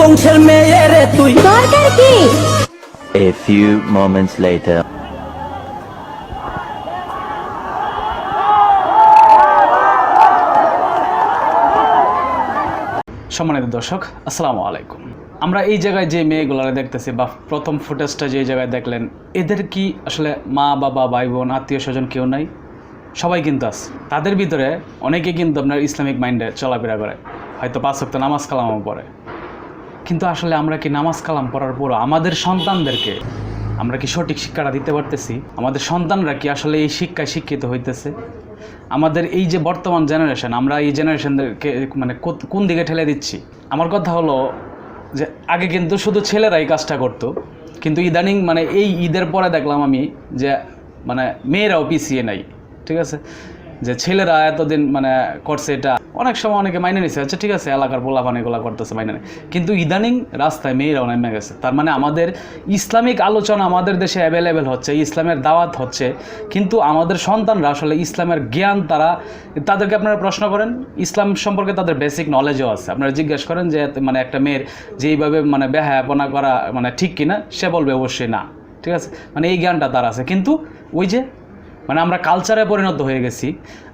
বংশের মেয়ে রে তুই। দরকার কি? A few moments later. সম্মানিত দর্শক আসসালামু আলাইকুম। আমরা এই জায়গায় যে মেয়েগুলারে দেখতেছি বা প্রথম ফুটেজটা যে জায়গায় দেখলেন এদের কি আসলে মা বাবা ভাই বোন আত্মীয় স্বজন কেউ নাই? সবাই কিন্তু আছে। তাদের ভিতরে অনেকে কিন্তু আপনার ইসলামিক মাইন্ডে চলাফেরা করে। হয়তো পাঁচ ওয়াক্ত নামাজ কালামও পড়ে। কিন্তু আসলে আমরা কি নামাজ কালাম পড়ার পরও আমাদের সন্তানদেরকে আমরা কি সঠিক শিক্ষাটা দিতে পারতেছি? আমাদের সন্তানরা কি আসলে এই শিক্ষায় শিক্ষিত হইতেছে? আমাদের এই যে বর্তমান জেনারেশন আমরা এই জেনারেশনদেরকে মানে কোন দিকে ঠেলে দিচ্ছি? আমার কথা হলো যে আগে কিন্তু শুধু ছেলেরাই কাজটা করতো, কিন্তু ইদানিং মানে এই ঈদের পরে দেখলাম আমি যে মানে মেয়েরাও পিছিয়ে নাই, ঠিক আছে? যে ছেলেরা এতদিন মানে করছে এটা, অনেক সময় অনেকে মাইনে নিছে আচ্ছা ঠিক আছে, এলাকার পোলাপান এগুলো করতেছে, মাইনে নেয় কিন্তু ইদানিং রাস্তায় মেয়েরাও নেমে গেছে। তার মানে আমাদের ইসলামিক আলোচনা আমাদের দেশে অ্যাভেলেবেল হচ্ছে, ইসলামের দাওয়াত হচ্ছে, কিন্তু আমাদের সন্তানরা আসলে ইসলামের জ্ঞান তারা, তাদেরকে আপনারা প্রশ্ন করেন, ইসলাম সম্পর্কে তাদের বেসিক নলেজও আছে। আপনারা জিজ্ঞেস করেন যে মানে একটা মেয়ের যে এইভাবে মানে বেহায়াপনা করা মানে ঠিক কিনা? সে বলবে, অবশ্যই না। ঠিক আছে? মানে এই জ্ঞানটা তার আছে। কিন্তু ওই যে মানে আমরা কালচারে পরিণত হয়ে গেছি।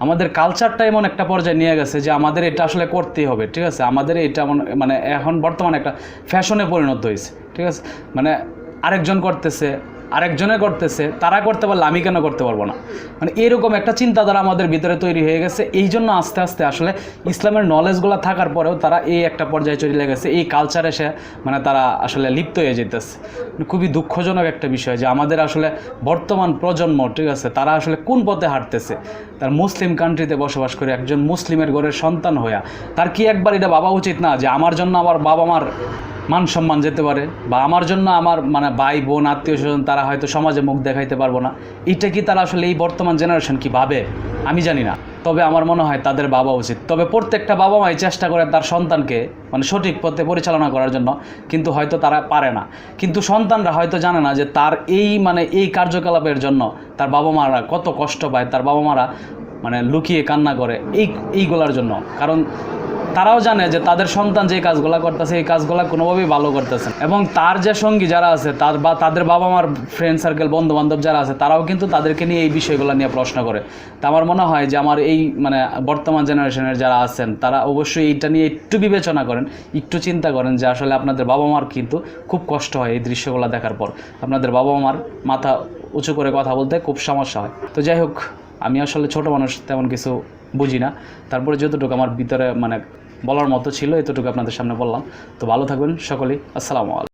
আমাদের কালচারটা এমন একটা পর্যায়ে নিয়ে গেছে যে আমাদের এটা আসলে করতেই হবে, ঠিক আছে? আমাদের এটা মানে এখন বর্তমানে একটা ফ্যাশনে পরিণত হয়েছে, ঠিক আছে? মানে আরেকজন করতেছে আরেকজনে করতেছে, তারা করতে পারলে আমি কেন করতে পারব না? মানে এরকম একটা চিন্তাধারা আমাদের ভিতরে তৈরি হয়ে গেছে। এই জন্য আস্তে আস্তে আসলে ইসলামের নলেজগুলো থাকার পরেও তারা এই একটা পর্যায়ে চলে গেছে। এই কালচারে সে মানে তারা আসলে লিপ্ত হয়ে যেতেছে। খুবই দুঃখজনক একটা বিষয় যে আমাদের আসলে বর্তমান প্রজন্ম, ঠিক আছে, তারা আসলে কোন পথে হাঁটতেছে? তার মুসলিম কান্ট্রিতে বসবাস করে একজন মুসলিমের ঘরের সন্তান হইয়া, তার কি একবার এটা ভাবা উচিত না যে আমার জন্য আমার বাবা মার মান সম্মান যেতে পারে বা আমার জন্য আমার মানে ভাই, বোন, আত্মীয় স্বজন তারা হয়তো সমাজে মুখ দেখাইতে পারব না। এটা কি তারা আসলে এই বর্তমান জেনারেশন কি ভাবে? আমি জানি না। তবে আমার মনে হয় তাদের বাবা উচিত। তবে প্রত্যেকটা বাবা মাই চেষ্টা করে তার সন্তানকে মানে সঠিক পথে পরিচালনা করার জন্য, কিন্তু হয়তো তারা পারে না। কিন্তু সন্তানরা হয়তো জানে না যে তার এই মানে এই কার্যকলাপের জন্য তার বাবা মারা কত কষ্ট পায়, তার বাবা মারা মানে লুকিয়ে কান্না করে এই, এইগুলার জন্য। কারণ তারাও জানে যে তাদের সন্তান যে কাজগুলো করতেছে, এই কাজগুলো কোনোভাবেই ভালো করতেছে এবং তার যে সঙ্গী যারা আছে, তার বা তাদের বাবা মার ফ্রেন্ড সার্কেল বন্ধু বান্ধব যারা আছে, তারাও কিন্তু তাদেরকে নিয়ে এই বিষয়গুলো নিয়ে প্রশ্ন করে। তা আমার মনে হয় যে আমার এই মানে বর্তমান জেনারেশনের যারা আছেন, তারা অবশ্যই এইটা নিয়ে একটু বিবেচনা করেন, একটু চিন্তা করেন যে আসলে আপনাদের বাবা মার কিন্তু খুব কষ্ট হয় এই দৃশ্যগুলো দেখার পর। আপনাদের বাবা মার মাথা উঁচু করে কথা বলতে খুব সমস্যা হয়। তো যাই হোক, আমি আসলে ছোট মানুষ, তেমন কিছু বুঝি না তারপরে যতটুকু আমার ভিতরে মানে বলার মতো ছিল, এতটুকু আপনাদের সামনে বললাম। তো ভালো থাকবেন সকলেই। আসসালামু আলাইকুম।